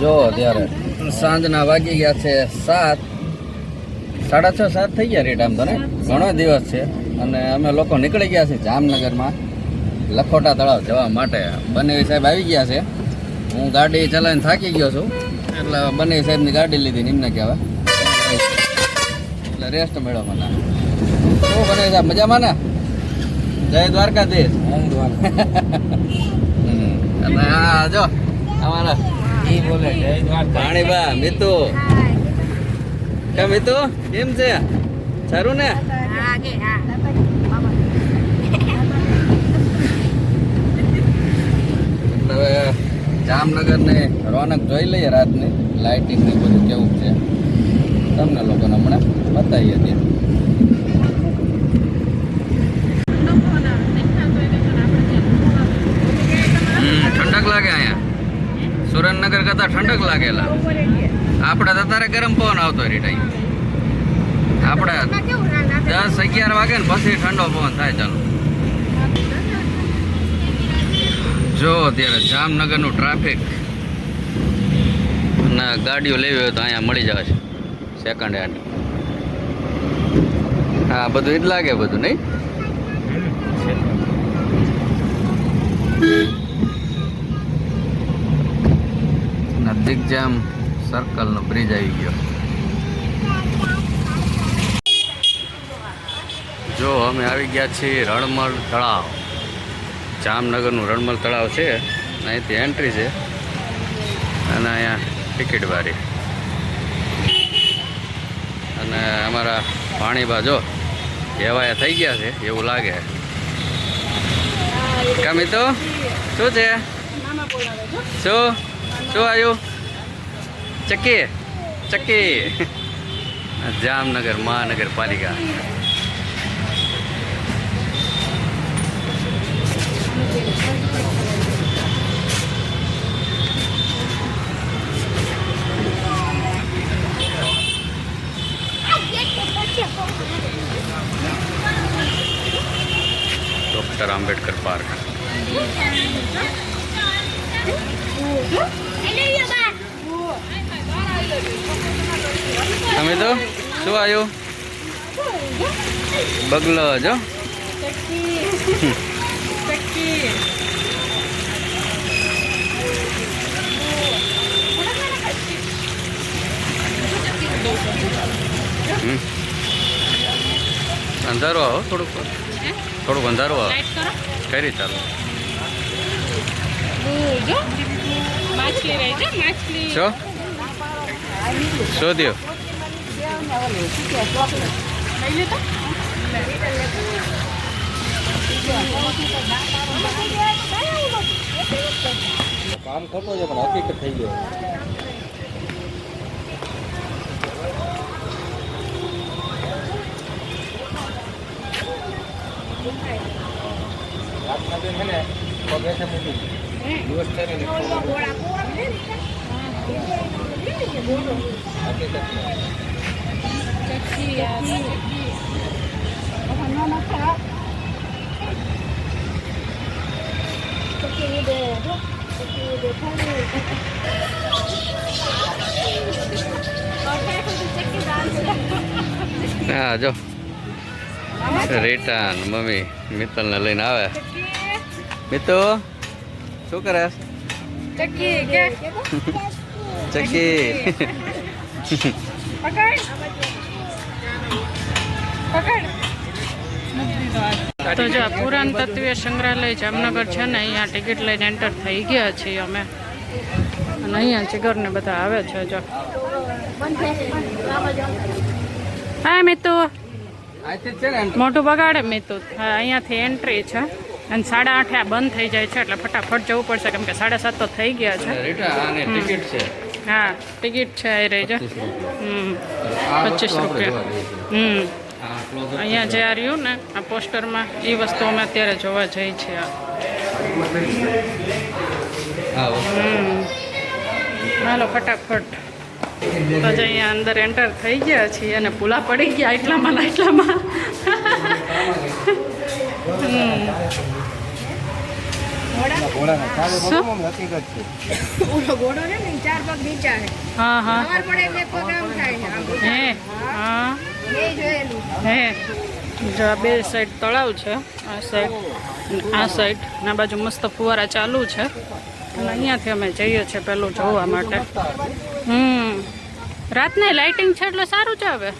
જો અત્યારે સાંજના વાગી ગયા છે સાત. સાડા છ સાત થઈ ગયા રેટ આમ તો ને? ઘણો દિવસ છે. અને અમે લોકો નીકળી ગયા છે જામનગરમાં. લખોટા તળાવ જવા માટે. બંને સાહેબ આવી ગયા છે. હું ગાડી ચલાવીને થાકી ગયો છું. એટલે બંને સાહેબની ગાડી લીધી ને એમને કહેવા એટલે રેસ્ટ મળ્યો મને. શું બને સાહેબ મજામાં ને? જય દ્વારકાધીશ. અને આ જો અમારા પાણીબા મિતુ. કે મિતુ કેમ છે? સારું ને? હવે જામનગરની રોનક જોઈ લઈએ રાતની. લાઇટિંગ ને બધું કેવું છે? તમને લોકોને હમણાં બતાવીએ ત્યાં હમ, ઠંડક લાગે અહીંયા સુરેન્દ્રનગર કરતા ઠંડક લાગેલા. આપણે તો તારે ગરમ પવન આવતો એ ટાઈમ આપણે દસ અગિયાર વાગે ને પછી ઠંડો પવન થાય ચાલો. જો અત્યારે જામનગરનું ટ્રાફિક. અને ગાડીઓ લેવી હોય તો અહીંયા મળી જશે સેકન્ડ હેન્ડ હા, બધું એ જ લાગે બધું, નહીં? નજીક જામ સર્કલનો બ્રિજ આવી ગયો. જો અમે આવી ગયા છીએ રણમલ તળાવ. જામનગરનું રણમલ તળાવ છે. અહીંથી એન્ટ્રી છે. અને અહીંયા ટિકિટ બારી અને અમારા પાણીબા જો એવાયા થઈ ગયા છે એવું લાગે. કમી તો શું છે. શું? શું આવ્યું? ચક્કી ચક્કી જામનગર મહાનગરપાલિકા ડૉક્ટર આંબેડકર પાર્ક તમે તો? શું આવ્યું? બગલો જો. અંધારું આવો થોડુંક. થોડુંક અંધારું આવો. કઈ રીતે ચાલો માછલી રહી છે માછલી. શું થયું? લઈ કામ ખોટો છે પણ હકીકત થઈ ગયો દિવસ આ ચક્કી હા જો રેટા ને મમ્મી મિત્તલને લઈને આવે મિત્તુ શું કરે ચક્કી કે પકડ. તો જો આ પુરાણતત્વીય સંગ્રહાલય જામનગર છે ને અહીંયા ટિકિટ લઈને એન્ટર થઈ ગયા છીએ અમે. અને અહીંયા ચિગરને બધા આવે છે જો. હા મિતુ. આથી જ છે ને. મોટું બગાડે મિતુ. હા અહીંયાથી એન્ટ્રી છે. અને સાડા આઠે આ બંધ થઈ જાય છે એટલે ફટાફટ જવું પડશે કેમ કે સાડા સાત તો થઈ ગયા છે. ટિકિટ છે. હા ટિકિટ છે એ રહી છે પચીસ રૂપિયા. હમ. અહીંયા જે આ રહ્યું ને આ પોસ્ટરમાં એ વસ્તુ અમે અત્યારે જોવા જઈ છીએ. આ હમ. હાલો ફટાફટ. તો જ અહીંયા અંદર એન્ટર થઈ ગયા છીએ અને પૂલા પડી ગયા એટલામાં એટલામાં. હમ. બે સાઈડ તળાવ છે આ સાઈડ આ સાઈડ ના બાજુ મસ્ત ફુવારા ચાલુ છે. અને અહીંયાથી અમે જઈએ છીએ પેલું જોવા માટે. હમ. રાતની લાઇટિંગ છે એટલે સારું છે હવે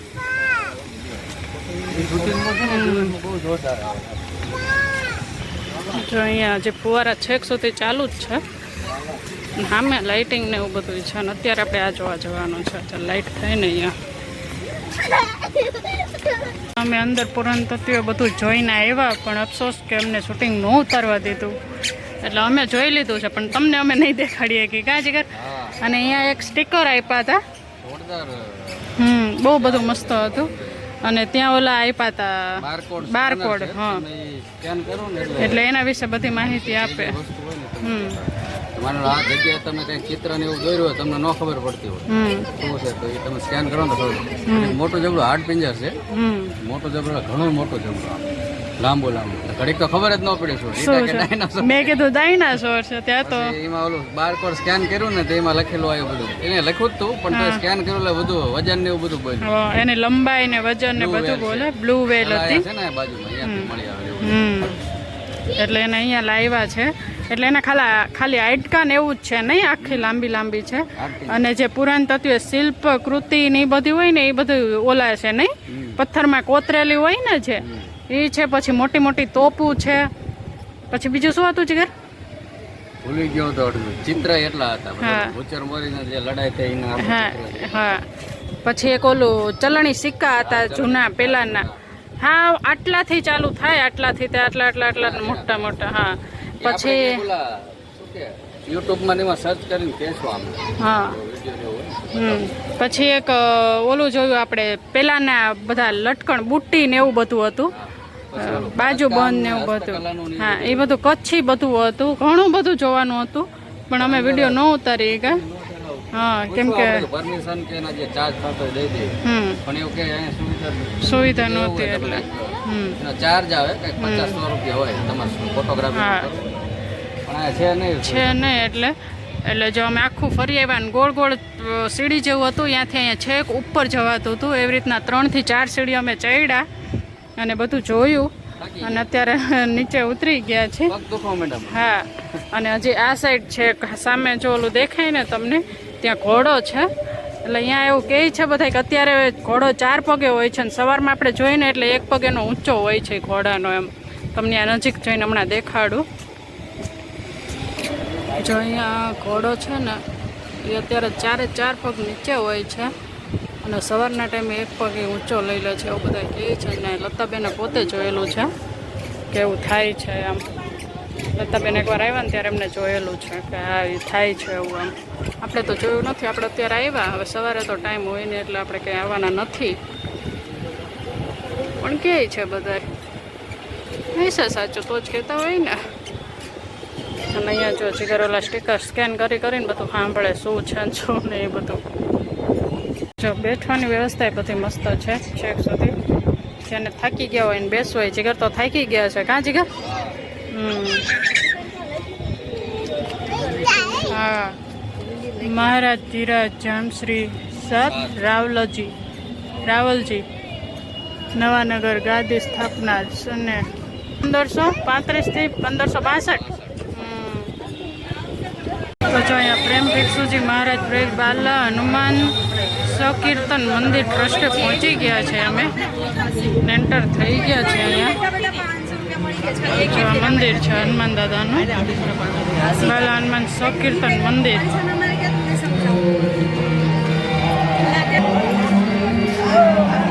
શૂટિંગમાં છે ને દિવસમાં બહુ જોરદાર આવે જો અહીંયા જે ફુવારા છેક સુધી ચાલુ જ છે. સામે લાઇટિંગ ને એવું બધું છે અને અત્યારે આપણે આ જોવા જવાનું છે લાઇટ થઈને અહીંયા. અમે અંદર પુરાણ તત્વો બધું જોઈને આવ્યા પણ અફસોસ કે અમને શૂટિંગ ન ઉતારવા દીધું. એટલે અમે જોઈ લીધું છે પણ તમને અમે નહીં દેખાડીએ કે કાં જીગર અને અહીંયા એક સ્ટીકર આપ્યા હતા. હમ બહુ બધું મસ્ત હતું. અને ત્યાં ઓલા આપ્યા હતા બારકોડ હા. કરો એટલે એના વિશે બધી માહિતી આપે. હમ. તમારું આ જગ્યાએ તમે કંઈક ચિત્ર ને એવું દોર્યું હોય તમને ન ખબર પડતી હોય. શું છે તો એ તમે સ્કેન કરો ને ખબર. મોટું જબડું પિંજર છે. મોટો જબડો ઘણો ઘણું જબડો. લાંબુ લાંબો. ઘડીક તો ખબર જ ન પડી શું મેં કીધું ડાયનાસોર છે ત્યાં તો એમાં ઓલું બારકોડ સ્કેન કર્યું ને તો એમાં લખેલું આવ્યું બધું. એને લખ્યું હતું તું પણ સ્કેન કર્યું એટલે બધું વજન ને એવું બધું બોલ્યું. એની લંબાઈ ને વજન ને બધું બોલે બ્લુ વેલ હતી. છે ને બાજુમાં મળી આવે એટલે એને અહીંયા લાવ્યા છે. એટલે એને ખાલા ખાલી આઈટકા ને એવું જ છે નહીં આખી લાંબી લાંબી છે. અને જે પુરાણ તત્વ શિલ્પ કૃતિ ને એ બધી હોય ને એ બધું ઓલા છે નહીં? પથ્થરમાં કોતરેલી હોય ને જે એ છે પછી મોટી મોટી તોપું છે. પછી બીજું શું હતું જીગર? ભૂલી ગયો તો ચિત્ર એટલા હતા. ભૂચર મોરીને જે લડાઈ થઈ હા હા. પછી એક ઓલું ચલણી સિક્કા હતા જૂના પેલાના. હા આટલાથી ચાલુ થાય આટલાથી તે આટલા આટલા આટલા મોટા મોટા હા. પછી યુટ્યુબમાં એમાં સર્ચ કરીને કહેશું આમ હા. પછી એક ઓલું જોયું આપણે પેલાના બધા લટકણ બુટ્ટી ને એવું બધું હતું. બાજુ બંધ ને એવું બધું. હા એ બધું. કચ્છી બધું હતું ઘણું બધું જોવાનું હતું પણ અમે વીડિયો ન ઉતારી કે. હા કેમ કે પરમિશન કે એના જે ચાર્જ થતો દઈ દે. પણ એવું કે અહીંયા સુવિધા સુવિધા નહોતી એટલે. એનો ચાર્જ આવે કંઈક પચાસ સો રૂપિયા હોય તમારે ફોટોગ્રાફી હા. છે નહીં છે નહીં એટલે એટલે જો અમે આખું ફરી આવ્યા ને ગોળ ગોળ સીડી જેવું હતું ત્યાંથી અહીંયા છેક ઉપર જવાતું હતું. એવી રીતના ત્રણથી ચાર સીડી અમે ચડ્યા. અને બધું જોયું. અને અત્યારે નીચે ઉતરી ગયા છે. હા. અને હજી આ સાઈડ છે સામે જો ઓલું દેખાય ને તમને ત્યાં ઘોડો છે. એટલે અહીંયા એવું કહે છે બધા કે અત્યારે ઘોડો ચાર પગે હોય છે ને સવારમાં આપણે જોઈને એટલે એક પગેનો ઊંચો હોય છે ઘોડાનો એમ. તમને આ નજીક જઈને હમણાં દેખાડું. જો અહીંયા ઘોડો છે ને એ અત્યારે ચારે ચાર પગ નીચે હોય છે. અને સવારના ટાઈમે એક પગ ઊંચો લઈ લે છે એવું બધા કહે છે ને લતાબેને પોતે જોયેલું છે કે એવું થાય છે આમ. લતાબેન એકવાર આવ્યા ને ત્યારે એમને જોયેલું છે કે હા એ થાય છે એવું આમ. આપણે તો જોયું નથી, આપણે અત્યારે આવ્યા, હવે સવારે તો ટાઈમ હોય ને એટલે આપણે કંઈ આવવાના નથી. પણ કહે છે બધા હશે સાચું તો જ કહેતા હોય ને. અને અહીંયા જો જીગર ઓલા સ્ટીકર સ્કેન કરી કરીને બધું સાંભળે શું છે શું ને એ બધું. જો બેઠવાની વ્યવસ્થા એ બધી મસ્ત છે, છેક સુધી. જેને થાકી ગયા હોય ને બેસવું હોય, જીગર તો થાકી ગયા છે. કાં જીગર? હા. મહારાજ ધીરાજ જામશ્રી સાત રાવલજી રાવલજી, નવાનગર ગાદી સ્થાપના અને પંદરસો પાંત્રીસથી પંદરસો બાસઠ. તો જો અહીંયા પ્રેમ ભિક્ષુજી મહારાજ પ્રેમ બાલા, હનુમાન સકીર્તન મંદિર ટ્રસ્ટે પહોંચી ગયા છે અમે. એન્ટર થઈ ગયા છે અહીંયા. મંદિર છે હનુમાન દાદાનું. લાલા હનુમાન સકીર્તન મંદિર. Oh,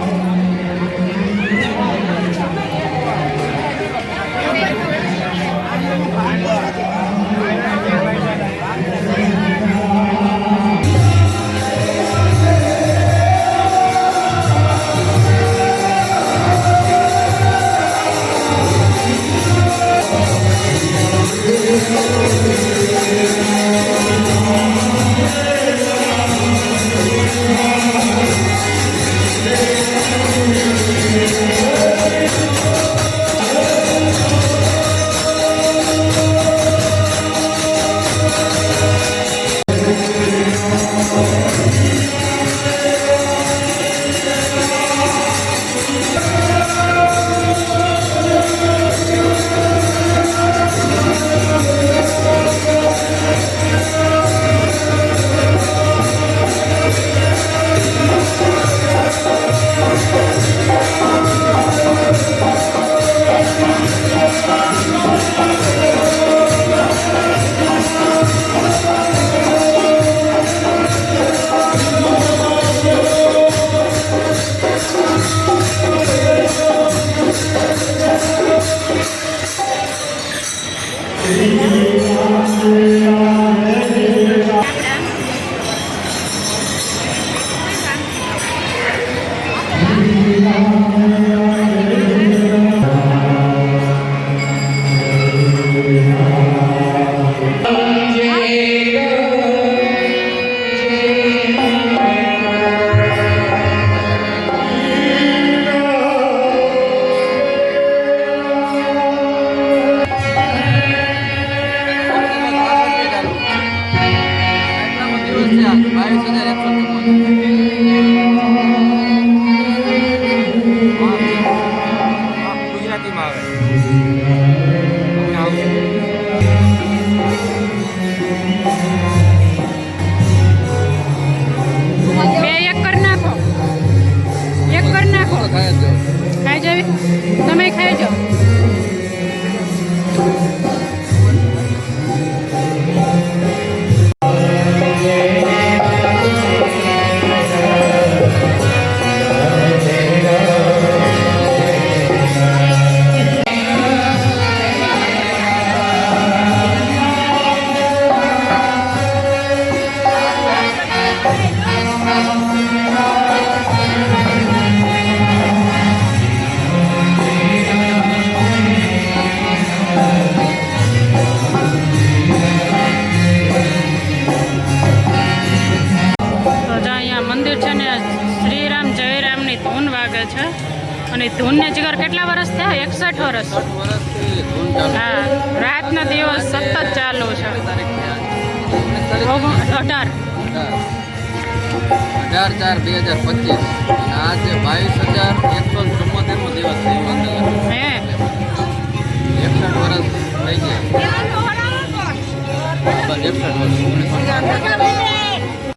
ખાઈ જવી? તમે ખાઈ જાઓ. વર્ષ થયા એકસઠ વર્ષ. હા રાતના દિવસ સતત ચાલુ છે. ઓગણીસ અઢાર. અઢાર ચાર બે હજાર પચીસ. આજે બાવીસ હજાર એકસો ચુમ્મોતેરમો દિવસ છે હિંમતનગર હે? એકસઠ વર્ષ થઈ ગયા. એકસઠ વર્ષ.